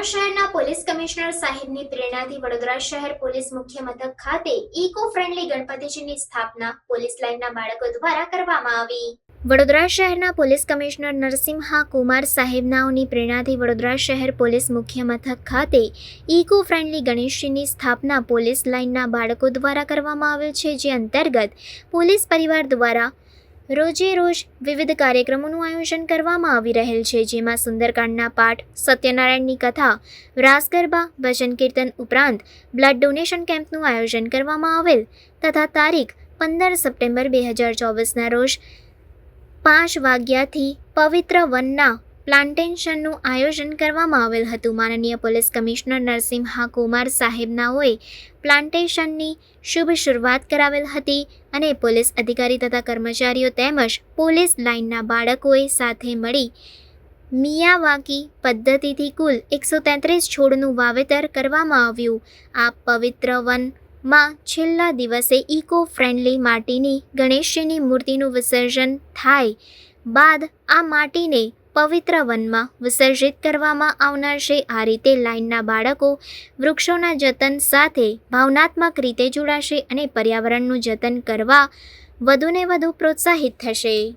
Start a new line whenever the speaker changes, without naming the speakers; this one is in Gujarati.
વડોદરા શહેરના પોલીસ કમિશનર સાહેબની પ્રેરણાથી વડોદરા શહેર પોલીસ મુખ્ય મથક ખાતે ઇકો ફ્રેન્ડલી ગણપતિજીની સ્થાપના પોલીસ લાઇનના બાળકો દ્વારા કરવામાં આવી. વડોદરા શહેરના પોલીસ કમિશનર નરસિંહા કુમાર સાહેબનાઓની પ્રેરણાથી વડોદરા શહેર પોલીસ મુખ્ય મથક ખાતે ઇકો ફ્રેન્ડલી ગણેશજીની સ્થાપના પોલીસ લાઇનના બાળકો દ્વારા કરવામાં આવેલ છે, જે અંતર્ગત પોલીસ પરિવાર દ્વારા રોજે રોજ વિવિધ કાર્યક્રમોનું આયોજન કરવામાં આવી રહેલ છે, જેમાં સુંદરકાંડના પાઠ, સત્યનારાયણની કથા, રાસ ગરબા, ભજન કીર્તન ઉપરાંત બ્લડ ડોનેશન કેમ્પનું આયોજન કરવામાં આવેલ તથા તારીખ પંદર સપ્ટેમ્બર બે હજાર ચોવીસના રોજ પાંચ વાગ્યાથી પવિત્ર વનના પ્લાન્ટેશનનું આયોજન કરવામાં આવેલ હતું. માનનીય પોલીસ કમિશનર નરસિંહા કુમાર સાહેબનાઓએ પ્લાન્ટેશનની શુભ શરૂઆત કરાવેલ હતી અને પોલીસ અધિકારી તથા કર્મચારીઓ તેમજ પોલીસ લાઇનના બાળકોએ સાથે મળી મિયાવાકી પદ્ધતિથી કુલ એકસો તેત્રીસ છોડનું વાવેતર કરવામાં આવ્યું. આ પવિત્ર વનમાં છેલ્લા દિવસે ઇકો ફ્રેન્ડલી માટીની ગણેશજીની મૂર્તિનું વિસર્જન થાય બાદ આ માટીને પવિત્ર વનમાં વિસર્જિત કરવામાં આવનાર છે. આ રીતે લાઇનના બાળકો વૃક્ષોના જતન સાથે ભાવનાત્મક રીતે જોડાશે અને પર્યાવરણનું જતન કરવા વધુને વધુ પ્રોત્સાહિત થશે.